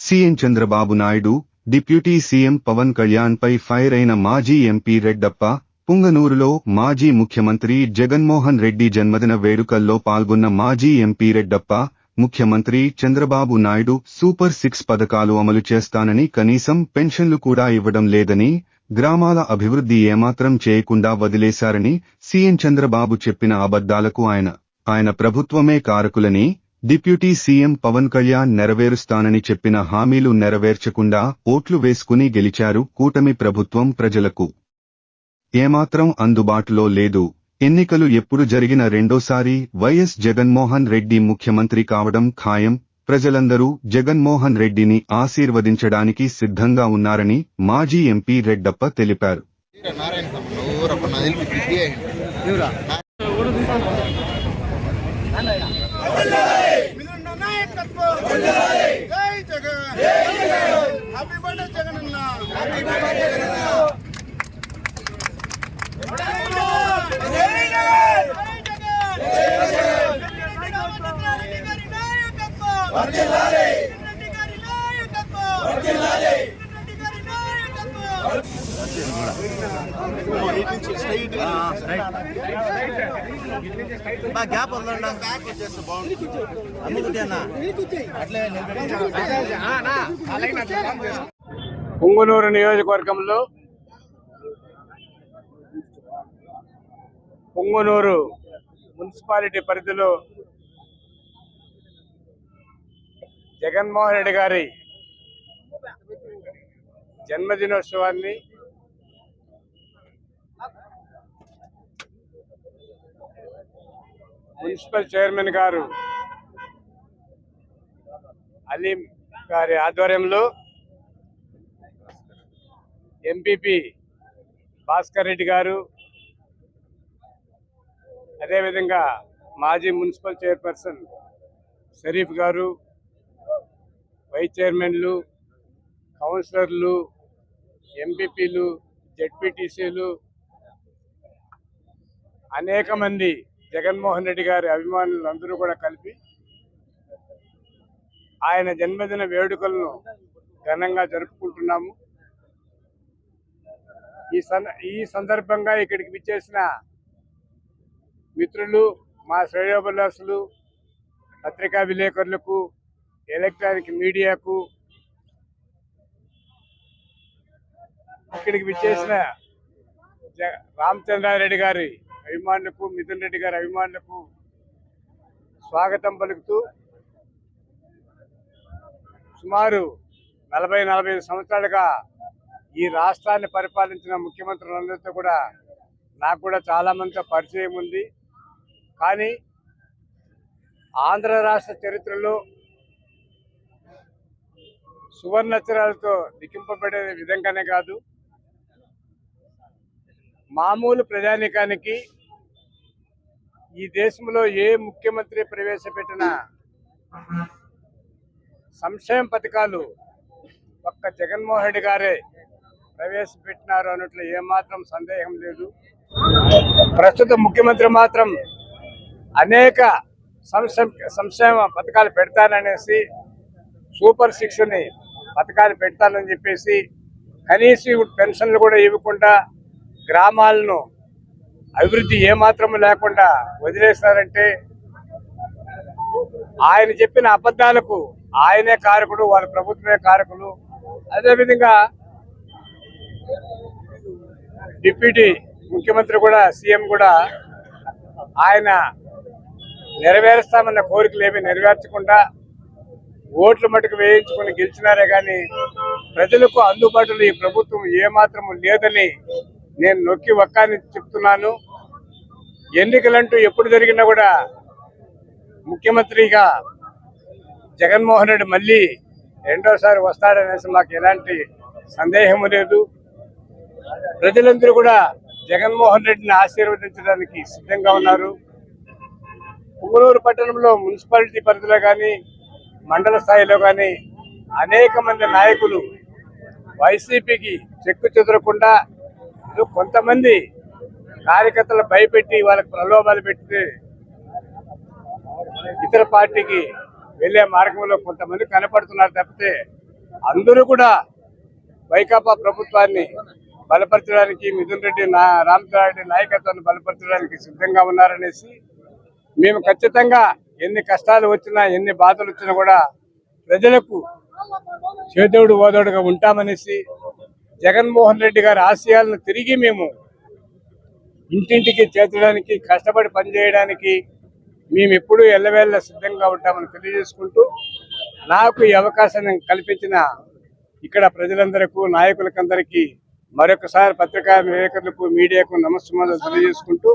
CM Chandrababu Naidu deputy CM Pawan Kalyan పై fire అయిన మాజీ MP Reddappa పుంగనూరులో మాజీ ముఖ్యమంత్రి జగన్మోహన్ రెడ్డి జన్మదిన వేడుకల్లో పాల్గొన్న మాజీ ఎంపీ రెడ్డప్ప ముఖ్యమంత్రి చంద్రబాబు నాయుడు సూపర్ సిక్స్ పథకాలు అమలు చేస్తానని కనీసం పెన్షన్లు కూడా ఇవ్వడం లేదని గ్రామాల అభివృద్ధి ఏమాత్రం చేయకుండా వదిలేశారని సీఎం చంద్రబాబు చెప్పిన అబద్దాలకు ఆయన ఆయన ప్రభుత్వమే కారకులని డిప్యూటీ సీఎం పవన్ కళ్యాణ్ నెరవేరుస్తానని చెప్పిన హామీలు నెరవేర్చకుండా ఓట్లు వేసుకుని గెలిచారు కూటమి ప్రభుత్వం ప్రజలకు. ఏమాత్రం అందుబాటులో లేదు. ఎన్నికలు ఎప్పుడు జరిగిన రెండోసారి వైఎస్ జగన్మోహన్ రెడ్డి ముఖ్యమంత్రి కావడం ఖాయం. ప్రజలందరూ జగన్మోహన్ రెడ్డిని ఆశీర్వదించడానికి సిద్ధంగా ఉన్నారని మాజీ ఎంపీ రెడ్డప్ప తెలిపారు. నాయకత్వం జై జగన్ హ్యాపీ బర్త్డే జగన్ అన్న హ్యాపీ బర్త్డే జగన్ గ్యాప్ వదలండి బ్యాక్ గ్యాప్ బాగుంటుంది అమ్ముకుంటే అన్న అట్లే పుంగునూరు నియోజకవర్గంలో పుంగునూరు మున్సిపాలిటీ పరిధిలో జగన్మోహన్ రెడ్డి గారి జన్మదినోత్సవాన్ని మున్సిపల్ చైర్మన్ గారు అలీం గారి ఆధ్వర్యంలో ఎంపీపీ భాస్కర్ రెడ్డి గారు అదేవిధంగా మాజీ మున్సిపల్ చైర్పర్సన్ షరీఫ్ గారు వైస్ చైర్మన్లు కౌన్సిలర్లు ఎంపీపీలు జెడ్పీటీసీలు అనేక మంది జగన్మోహన్ రెడ్డి గారి అభిమానులు అందరూ కూడా కలిపి ఆయన జన్మదిన వేడుకలను ఘనంగా జరుపుకుంటున్నాము. ఈ సన్ ఈ సందర్భంగా ఇక్కడికి విచ్చేసిన మిత్రులు మా శ్రేయోభిలాసులు పత్రికా విలేకరులకు ఎలక్ట్రానిక్ మీడియాకు ఇక్కడికి విచ్చేసిన జ- రామచంద్రారెడ్డి గారి అభిమానులకు మిథున్ రెడ్డి గారి అభిమానులకు స్వాగతం పలుకుతూ సుమారు నలభై నలభై ఐదు సంవత్సరాలుగా ఈ రాష్ట్రాన్ని పరిపాలించిన ముఖ్యమంత్రులందరితో కూడా నాకు కూడా చాలామందితో పరిచయం ఉంది. కానీ ఆంధ్ర రాష్ట్ర చరిత్రలో సువర్ణచరాలతో లిఖింపబడే విధంగానే కాదు. మామూలు ప్రజానికానికి ఈ దేశంలో ఏ ముఖ్యమంత్రి ప్రవేశపెట్టిన సంక్షేమ పథకాలు ఒక్క జగన్మోహన్ రెడ్డి గారే ప్రవేశపెట్టినారు అన్నట్లు ఏమాత్రం సందేహం లేదు. ప్రస్తుత ముఖ్యమంత్రి మాత్రం అనేక సంక్షేమ సంక్షేమ పథకాలు పెడతాననేసి సూపర్ సిక్స్ని పథకాలు పెడతానని చెప్పేసి కనీసం పెన్షన్లు కూడా ఇవ్వకుండా గ్రామాలను అభివృద్ధి ఏమాత్రం లేకుండా వదిలేస్తారంటే ఆయన చెప్పిన అబద్ధాలకు ఆయనే కారకుడు వాళ్ళ ప్రభుత్వమే కారకులు. అదేవిధంగా డిప్యూటీ ముఖ్యమంత్రి కూడా సీఎం కూడా ఆయన నెరవేరుస్తామన్న కోరికలు ఏమీ నెరవేర్చకుండా ఓట్లు మటుకు వేయించుకొని గెలిచినారే కానీ ప్రజలకు అందుబాటులో ఈ ప్రభుత్వం ఏమాత్రం లేదని నేను నొక్కి ఒక్కని చెప్తున్నాను. ఎన్నికలంటూ ఎప్పుడు జరిగినా కూడా ముఖ్యమంత్రిగా జగన్మోహన్ రెడ్డి మళ్ళీ రెండోసారి వస్తాడనేసి మాకు ఎలాంటి సందేహము లేదు. ప్రజలందరూ కూడా జగన్మోహన్ రెడ్డిని ఆశీర్వదించడానికి సిద్ధంగా ఉన్నారు. పుంగనూరు పట్టణంలో మున్సిపాలిటీ పరిధిలో కానీ మండల స్థాయిలో కానీ అనేక మంది నాయకులు వైసీపీకి చెక్కు చెదరకుండా కొంతమంది కార్యకర్తలు భయపెట్టి వాళ్ళకి ప్రలోభాలు పెట్టి ఇతర పార్టీకి వెళ్ళే మార్గంలో కొంతమంది కనపడుతున్నారు తప్పితే అందరూ కూడా వైకాపా ప్రభుత్వాన్ని బలపరచడానికి మిథున్ రెడ్డి నా రామచంద్రారెడ్డి నాయకత్వాన్ని బలపరచడానికి సిద్ధంగా ఉన్నారనేసి మేము ఖచ్చితంగా ఎన్ని కష్టాలు వచ్చినా ఎన్ని బాధలు వచ్చినా కూడా ప్రజలకు చేదోడు ఓదోడుగా ఉంటామనేసి జగన్మోహన్ రెడ్డి గారి ఆశయాలను తిరిగి మేము ఇంటింటికి చేర్చడానికి కష్టపడి పనిచేయడానికి మేము ఎప్పుడూ ఎల్లవేళ్ళ సిద్ధంగా ఉంటామని తెలియజేసుకుంటూ నాకు ఈ అవకాశాన్ని కల్పించిన ఇక్కడ ప్రజలందరికీ నాయకులకందరికీ మరొకసారి పత్రికా విలేకరులకు మీడియాకు నమస్కారాలు తెలియజేసుకుంటూ